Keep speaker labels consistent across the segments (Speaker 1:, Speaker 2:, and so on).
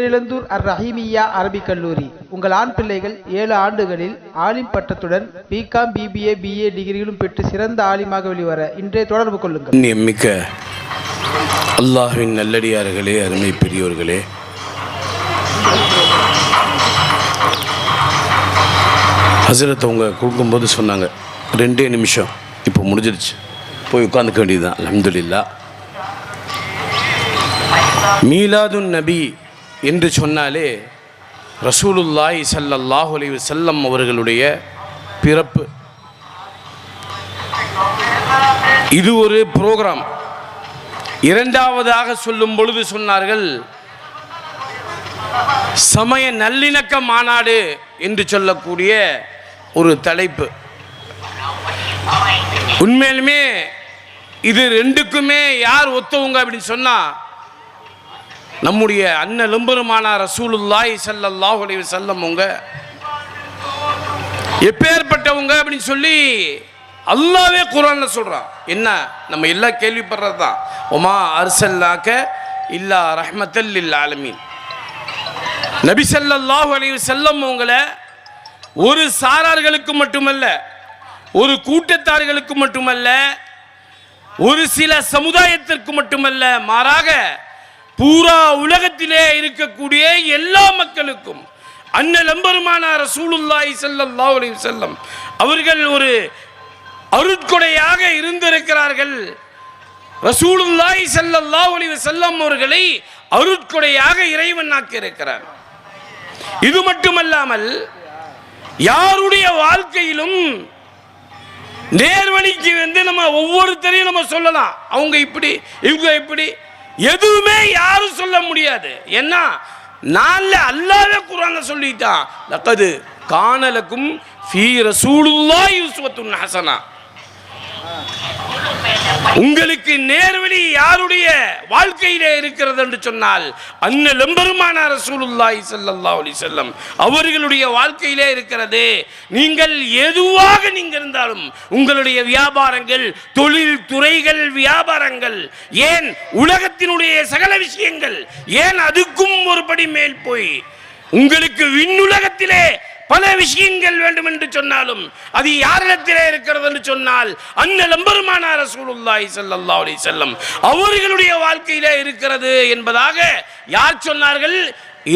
Speaker 1: பேரிழந்தூர் அர் ரஹீமியா அரபிக் கல்லூரி. உங்கள் ஆண் பிள்ளைகள் ஏழு ஆண்டுகளில் ஆலிம் பட்டத்துடன் பிகாம் பிபிஏ பிஏ டிகிரிகளும் பெற்று சிறந்த ஆலிமாக வெளிவர இன்றைய தொடர்பு கொள்ளுங்கள்.
Speaker 2: மிக்க அல்லாஹின் நல்லடியார்களே அருமை பெரியோர்களே. ஹசரத் அவங்க கொடுக்கும்போது சொன்னாங்க ரெண்டே நிமிஷம் இப்போ முடிஞ்சிருச்சு. போய் உட்காந்துக்க வேண்டியதுதான். அலமதுல்லா மீலாதுன் நபி என்று சொன்னாலே ரசூலுல்லாய் ஸல்லல்லாஹு அலைஹி செல்லம் அவர்களுடைய பிறப்பு. இது ஒரு புரோகிராம். இரண்டாவதாக சொல்லும் பொழுது சொன்னார்கள் சமய நல்லிணக்க மாநாடு என்று சொல்லக்கூடிய ஒரு தலைப்பு. உண்மையிலுமே இது ரெண்டுக்குமே யார் ஒத்தவங்க அப்படின்னு சொன்னால் நம்முடைய அண்ணன் லெம்பெருமானா ரசூலுல்லாய் ஸல்லல்லாஹு உடைய வஸல்லம் உங்க. எப்பேற்பட்டவங்க அப்படின்னு சொல்லி அல்லாவே குரான்ல சொல்றான். என்ன? நம்ம எல்லாம் கேள்விப்படுறது தான் ஒமா அர்சல்லாக்க இல்லா ரஹ்மத்தல் லில் ஆலமீன். நபி ஸல்லல்லாஹு அலைஹி செல்லம் உங்களை ஒரு சாரார்களுக்கு மட்டுமல்ல ஒரு கூட்டத்தார்களுக்கு மட்டுமல்ல ஒரு சில சமுதாயத்திற்கு மட்டுமல்ல மாறாக பூரா உலகத்திலே இருக்கக்கூடிய எல்லா மக்களுக்கும் அண்ணல் எம்பெருமானார் சூளுல்லாய் செல்லல்லா அலைஹி செல்லம் அவர்கள் ஒரு அருட்கொடையாக இருந்திருக்கிறார்கள். ரசூலுல்லாய் செல்லல்லா ஒளி செல்லம் அவர்களை அருட்கொடையாக இறைவன் இருக்கிறார். இது மட்டுமல்லாமல் யாருடைய வாழ்க்கையிலும் நேர்வழிக்கு வந்து நம்ம ஒவ்வொருத்தரையும் நம்ம சொல்லலாம். அவங்க இப்படி இவங்க இப்படி எதுவுமே யாரும் சொல்ல முடியாது. ஏன்னா நான்ல அல்லாவே குரான சொல்லிட்டான். லக்கது காணலக்கும் ஃபீ ரசூலுல்லாஹி உஸ்வத்துன் ஹசனா. உங்களுக்கு நேர்வழி யாருடைய வாழ்க்கையிலே இருக்கிறது என்று சொன்னால் அண்ணல் எம்பெருமான ரசூலுல்லாஹி ஸல்லல்லாஹு அலி செல்லம் அவர்களுடைய வாழ்க்கையிலே இருக்கிறது. நீங்கள் எதுவாக நீங்க இருந்தாலும் உங்களுடைய வியாபாரங்கள் தொழில் துறைகள் வியாபாரங்கள் ஏன் உலகத்தினுடைய சகல விஷயங்கள் ஏன் அதுக்கும் ஒரு படி மேல் போய் உங்களுக்கு விண்ணுலகத்திலே பல விஷயங்கள் வேண்டும் என்று சொன்னாலும் அது யாரிடத்திலே இருக்கிறது என்று சொன்னால் அண்ணல் எம்பெருமானா ரசூலுல்லாஹி ஸல்லல்லாஹு அலைஹி வஸல்லம் அவர்களுடைய வாழ்க்கையிலே இருக்கிறது என்பதாக யார் சொன்னார்கள்?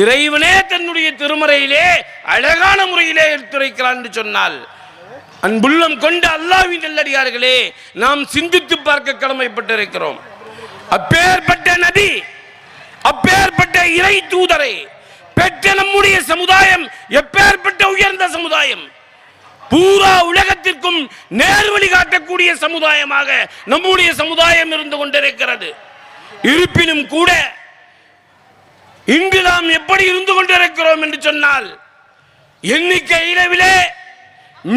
Speaker 2: இறைவனே தன்னுடைய திருமறையிலே அழகான முறையிலே எடுத்துரைக்கிறான் என்று சொன்னால் அன்புள்ளம் கொண்ட அல்லாஹ்வின் நல்லடியார்களே நாம் சிந்தித்து பார்க்க கடமைப்பட்டிருக்கிறோம். அப்பேற்பட்ட நபி அப்பேற்பட்ட இறை தூதரை பெற்ற நம்முடைய சமுதாயம் எப்பேற்பட்ட உயர்ந்த சமுதாயம்? பூரா உலகத்திற்கும் நேர்வழி காட்டக்கூடிய சமுதாயமாக நம்முடைய சமுதாயம் இருந்து கொண்டிருக்கிறது. இருப்பினும் கூட இங்கு நாம் எப்படி இருந்து கொண்டிருக்கிறோம் என்று சொன்னால் எண்ணிக்கை அளவிலே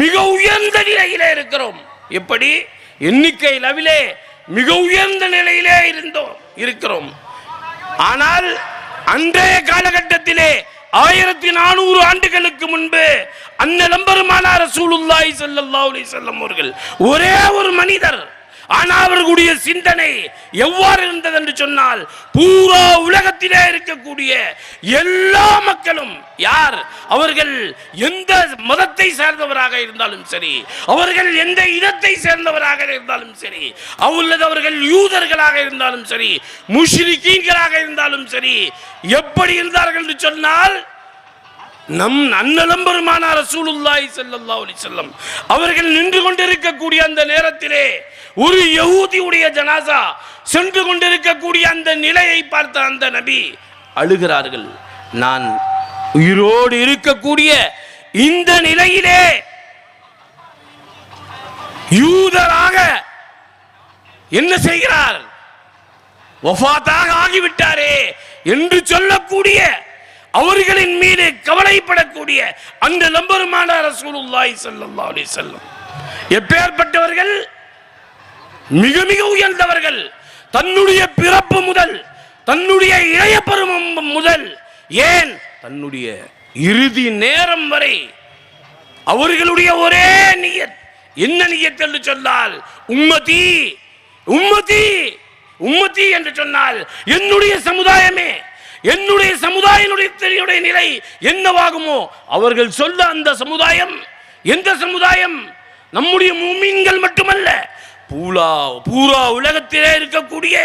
Speaker 2: மிக உயர்ந்த நிலையிலே இருக்கிறோம். எப்படி? எண்ணிக்கை அளவிலே மிக உயர்ந்த நிலையிலே இருந்தோம் இருக்கிறோம். ஆனால் அன்றைய காலகட்டத்திலே ஆயிரத்தி நானூறு ஆண்டுகளுக்கு முன்பு அந்த நம்பருமான ரசூலுல்லாஹி ஸல்லல்லாஹு செல்லும் அவர்கள் ஒரே ஒரு மனிதர். ஆனால் அவர்களுடைய சிந்தனை எவ்வாறு இருந்தது என்று சொன்னால் பூரா உலகத்திலே இருக்கக்கூடிய எல்லா மக்களும் யார்? அவர்கள் எந்த மதத்தை சேர்ந்தவராக இருந்தாலும் சரி அவர்கள் எந்த இனத்தை சேர்ந்தவராக இருந்தாலும் சரி அவர்களது அவர்கள் யூதர்களாக இருந்தாலும் சரி முஷ்ரிகீன்களாக இருந்தாலும் சரி எப்படி இருந்தார்கள் என்று சொன்னால் நம் அண்ணலம் பெருமானார் ரசூலுல்லாஹி செல்லல்லா அலைஹி அவர்கள் நின்று கொண்டிருக்கக்கூடிய அந்த நேரத்திலே ஒரு யகூதியுடைய ஜனாசா சென்று கொண்டிருக்கக்கூடிய அந்த நிலையை பார்த்த அந்த நபி அழுகிறார்கள். நான் உயிரோடு இருக்கக்கூடிய இந்த நிலையிலே யூதராக என்ன செய்கிறார்? வஃபாத்தாக ஆகிவிட்டாரே என்று சொல்லக்கூடிய அவர்களின் மீது கவலைப்படக்கூடிய அந்த நம்பருமான ரசூலுல்லாஹி ஸல்லல்லாஹு அலைஹி வஸல்லம். எப்பேற்பட்டவர்கள் மிக மிக உயர்ந்தவர்கள். தன்னுடைய பிறப்பு முதல் தன்னுடைய இளைய பருவம் முதல் ஏன்? தன்னுடைய இறுதி நேரம் வரை அவர்களுடைய ஒரே நியத் என்ன நியத் என்று சொன்னால் உம்மதி உம்மதி உம்மதி என்று சொன்னால் என்னுடைய சமுதாயமே என்னுடைய சமுதாயனுடைய நிலை என்னவாகுமோ அவர்கள் சொல்ல அந்த சமுதாயம் எந்த சமுதாயம்? நம்முடைய மூமீன்கள் மட்டுமல்ல பூலா பூரா உலகத்திலே இருக்கக்கூடிய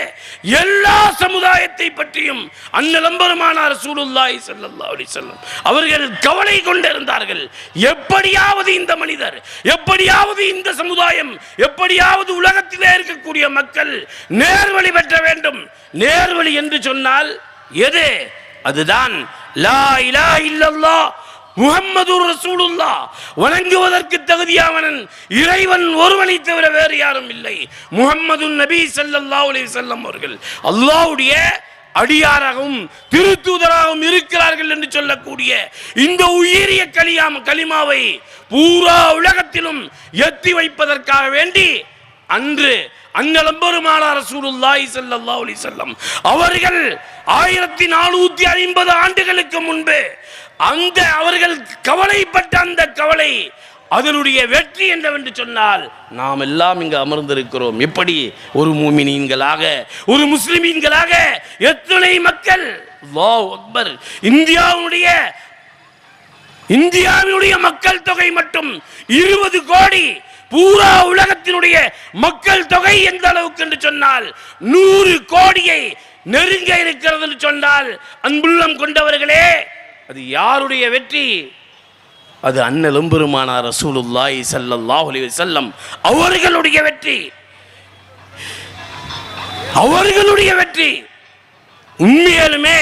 Speaker 2: எல்லா சமுதாயத்தை பற்றியும் அன்னலம்பருமானார் சூடுல்லாய் செல்லல்லா அப்படி செல்லும் அவர்கள் கவலை கொண்டிருந்தார்கள். எப்படியாவது இந்த மனிதர் எப்படியாவது இந்த சமுதாயம் எப்படியாவது உலகத்திலே இருக்கக்கூடிய மக்கள் நேர்வழி பெற்ற வேண்டும். நேர்வழி என்று சொன்னால் எது? அதுதான் லா இலா இல்லல்லா முகம்மது ரசூலுல்லா வணங்குவதற்கு தகுதியாவனன் இறைவன் ஒருவனை தவிர வேறு யாரும் இல்லை. முகம்மது நபி சல்லல்லா அலைஹி செல்லம் அவர்கள் அல்லாஹ்வுடைய அடியாராகவும் திருத்தூதராகவும் இருக்கிறார்கள் என்று சொல்லக்கூடிய இந்த உயிரிய கலியாம் கலிமாவை பூரா உலகத்திலும் எத்தி வைப்பதற்காக வேண்டி அன்று அன்னலம்பெருமானார் சூருல்லாய் செல்லல்லா அலைஹி செல்லம் அவர்கள் ஆயிரத்தி நானூத்தி ஐம்பது ஆண்டுகளுக்கு முன்பு அந்த அவர்கள் கவலைப்பட்ட அந்த கவலை அதனுடைய வெற்றி என்னவென்று சொன்னால் நாம் எல்லாம் இங்கு அமர்ந்திருக்கிறோம். எப்படி? ஒரு மூமினீன்களாக ஒரு முஸ்லிமீன்களாக எத்தனை மக்கள்? அக்பர். இந்தியாவுடைய இந்தியாவினுடைய மக்கள் தொகை மட்டும் இருபது கோடி. பூரா உலகத்தினுடைய மக்கள் தொகை எந்த அளவுக்கு என்று சொன்னால் நூறு கோடியை நெருங்க இருக்கிறது என்று சொன்னால் அன்புள்ளம் கொண்டவர்களே அது யாருடைய வெற்றி? அது அண்ணலும் பெருமானார் ரசூலுல்லாஹி ஸல்லல்லாஹு அலைஹி செல்லம் அவர்களுடைய வெற்றி. அவர்களுடைய வெற்றி. உண்மையாலுமே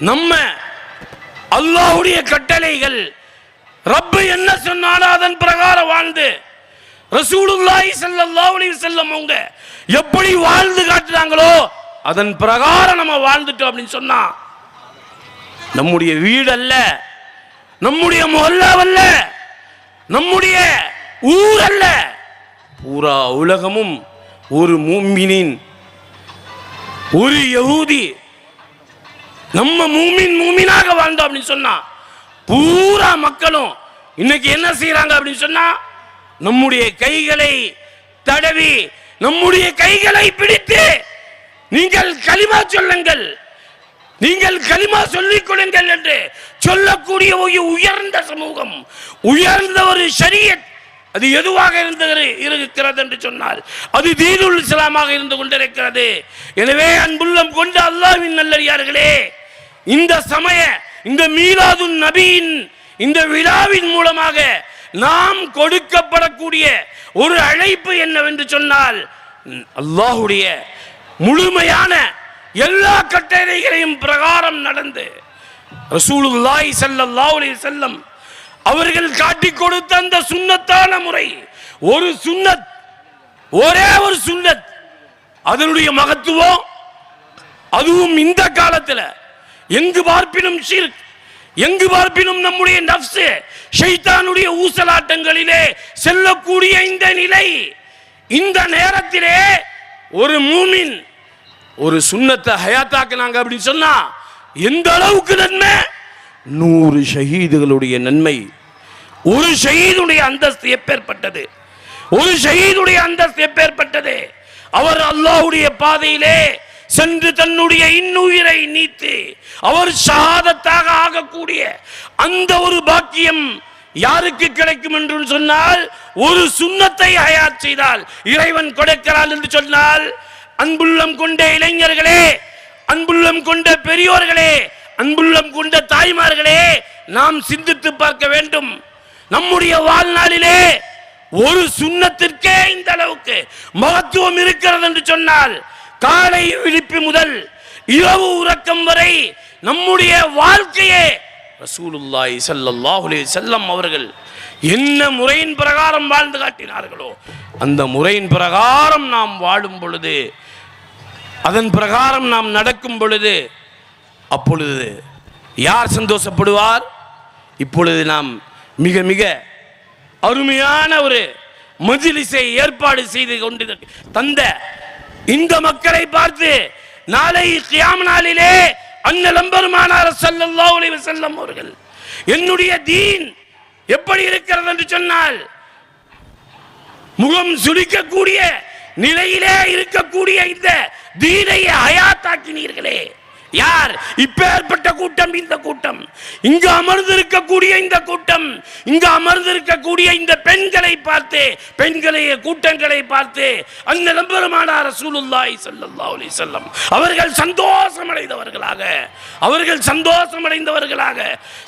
Speaker 2: நம்ம அல்லாஹ்வுடைய கட்டளைகள் ரப்பு என்ன சொன்னாலும் அதன் பிரகாரம் வாழ்ந்து ரசூலுல்லாய் ஸல்லல்லாஹு அலைஹி செல்லம் அவங்க எப்படி வாழ்ந்து காட்டுறாங்களோ அதன் பிரகாரம் நம்ம வாழ்ந்துட்டோம் அப்படின்னு சொன்னா நம்முடைய வீடு அல்ல நம்முடைய மொல்லாவல்ல நம்முடைய ஊர் அல்ல பூரா உலகமும் ஒரு மூமினின் ஒரு யகூதி. நம்ம மூமின் மூமினாக வாழ்ந்தோம் அப்படின்னு சொன்னா பூரா மக்களும் இன்னைக்கு என்ன செய்யறாங்க அப்படின்னு சொன்னா நம்முடைய கைகளை தடவி நம்முடைய கைகளை பிடித்து நீங்கள் களிமா சொல்லுங்கள். நீங்கள் களிமா சொல்லிக் கொடுங்கள் என்று சொல்லக்கூடிய ஒரு உயர்ந்த சமூகம் உயர்ந்த ஒரு சரியத் அது எதுவாக இருந்தது இருக்கிறது என்று சொன்னால் அது தீனுல் இஸ்லாமாக இருந்து கொண்டிருக்கிறது. எனவே அன்புள்ளம் கொண்டு அல்லாஹ்வின் நல்லடியார்களே இந்த சமய இந்த மீலாது நபியின் இந்த விழாவின் மூலமாக நாம் கொடுக்கப்படக்கூடிய ஒரு அழைப்பு என்னவென்று சொன்னால் அல்லாஹுடைய முழுமையான எல்லா கட்டளைகளையும் பிரகாரம் நடந்து ரசூலுல்லாய் ஸல்லல்லாஹு செல்லம் அவர்கள் காட்டி கொடுத்த அந்த சுன்னத்தான முறை ஒரு சுன்னத் ஒரே ஒரு சுண்ணத் அதனுடைய மகத்துவம் அதுவும் இந்த காலத்தில். எங்கு பார்ப்பினும் ஷிர்க் எங்கு பார்ப்பினும் நம்முடைய நப்சு ஷைத்தானுடைய ஊசலாட்டங்களிலே செல்லக்கூடிய இந்த நிலை. இந்த நேரத்திலே ஒரு மூமின் ஒரு சுண்ணத்தை ஹயாத்தாக்குனாங்க அப்படின்னு சொன்னா எந்த அளவுக்கு நன்மை? நூறு ஷஹீதுகளுடைய நன்மை. ஒரு ஷஹீதுடைய அந்தஸ்து எப்பேற்பட்டது? ஒரு ஷஹீதுடைய அந்தஸ்து எப்பேற்பட்டது? அவர் அல்லாஹ்வுடைய பாதையிலே சென்று தன்னுடைய இன்னுயிரை நீத்து அவர் ஷஹாதத்தாக ஆகக்கூடிய அந்த ஒரு பாக்கியம் யாருக்கு கிடைக்கும் என்று சொன்னால் ஒரு சுன்னத்தை ஹயாத் செய்தால் இறைவன் கொடுக்கிறான் என்று சொன்னால் அன்புள்ளம் கொண்ட இளைஞர்களே அன்புள்ளம் கொண்ட பெரியோர்களே அன்புள்ளம் கொண்ட தாய்மார்களே நாம் சிந்தித்து பார்க்க வேண்டும். நம்முடைய வாழ்நாளிலே ஒரு சுண்ணத்திற்கே இந்த அளவுக்கு மகத்துவம் இருக்கிறது என்று சொன்னால் காலை விழிப்பு முதல் இரவு உறக்கம் வரை நம்முடைய வாழ்க்கையே ரசூலுல்லாஹி ஸல்லல்லாஹு அலைஹி வஸல்லம் அவர்கள் என்ன முறையின் பிரகாரம் வாழ்ந்து காட்டினார்களோ அந்த முறையின் பிரகாரம் நாம் வாழும் பொழுது அதன் பிரகாரம் நாம் நடக்கும் பொழுது அப்பொழுது யார் சந்தோஷப்படுவார்? இப்பொழுது நாம் மிக மிக அருமையான ஒரு மஜிலிசை ஏற்பாடு செய்து கொண்டு தந்த இந்த மக்களை பார்த்து நாளை கியாம் நாளிலே அண்ணல் பெருமானார் ஸல்லல்லாஹு அலைஹி வஸல்லம் அவர்கள் என்னுடைய தீன் எப்படி இருக்கிறது? என்று சொன்னால் முகம் சுளிக்கக்கூடிய நிலையிலே இருக்கக்கூடிய இந்த தீனையை அயாத்தாக்கினீர்களே யார்? இப்பேற்பட்ட கூட்டம் இந்த கூட்டம். இங்கு அமர்ந்திருக்கக்கூடிய இந்த கூட்டம் இங்கு அமர்ந்திருக்கக்கூடிய இந்த பெண்களை பார்த்து பெண்களை கூட்டங்களை பார்த்து அந்த நம்பருமானார் சூலுல்லாய் சல்லல்லா அலி சொல்லம் அவர்கள் சந்தோஷமடைந்தவர்களாக அவர்கள் சந்தோஷமடைந்தவர்களாக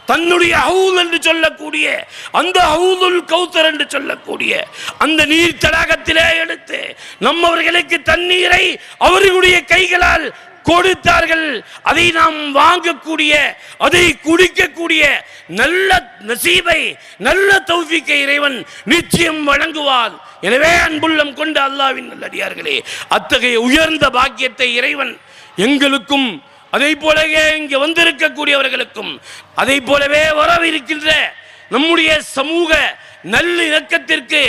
Speaker 2: தன்னுடைய ஹவுல் என்று சொல்லக்கூடிய அந்த ஹவுதுல் கௌத்தர் என்று சொல்லக்கூடிய அந்த நீர் தடாகத்திலே எடுத்து நம்மவர்களுக்கு தண்ணீரை அவர்களுடைய கைகளால் கொடுத்தார்கள். அதை நாம் வாங்கக்கூடிய அதை குடிக்கக்கூடிய நல்ல நசீபை நல்ல தௌஃபீக்கை இறைவன் நிச்சயம் வழங்குவான். எனவே அன்புள்ளம் கொண்ட அல்லாவின் நல்லடியார்களே அத்தகைய உயர்ந்த பாக்கியத்தை இறைவன் எங்களுக்கும் அதை போலவே இங்கே வந்திருக்கக்கூடியவர்களுக்கும் அதை போலவே வரவிருக்கின்ற நம்முடைய சமூக நல்லிணக்கத்திற்கு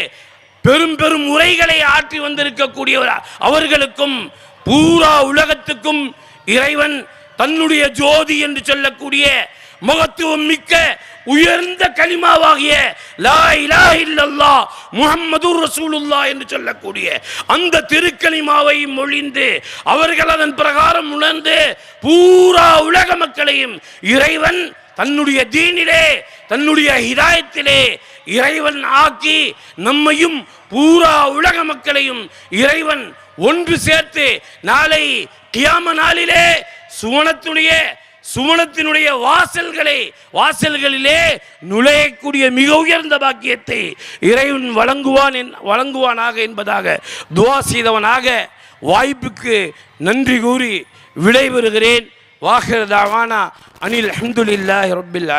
Speaker 2: பெரும் பெரும் உரைகளை ஆற்றி வந்திருக்கக்கூடியவர் அவர்களுக்கும் பூரா உலகத்துக்கும் இறைவன் தன்னுடைய ஜோதி என்று சொல்லக்கூடிய மகத்துவம் மிக்க உயர்ந்த கலிமாவாகிய லா இலா இல்லல்லாஹ் முஹம்மதுர் ரசூலுல்லாஹ் என்று சொல்லக்கூடிய அந்த திருக்கலிமாவை மொழிந்து அவர்கள் அதன் பிரகாரம் உணர்ந்து பூரா உலக மக்களையும் இறைவன் தன்னுடைய தீனிலே தன்னுடைய ஹிதாயத்திலே இறைவன் ஆக்கி நம்மையும் பூரா உலக மக்களையும் இறைவன் ஒன்று சேர்த்து நாளை கியாம நாளிலே சுவனத்துடைய சுவனத்தினுடைய வாசல்களை வாசல்களிலே நுழையக்கூடிய மிக உயர்ந்த பாக்கியத்தை இறைவன் வழங்குவான் என்- வழங்குவானாக என்பதாக துவா செய்தவனாக வாய்ப்புக்கு நன்றி கூறி விடைபெறுகிறேன். வாஹிரதாவானா அனில் அஹமதுல்லாஹி ரப்பில்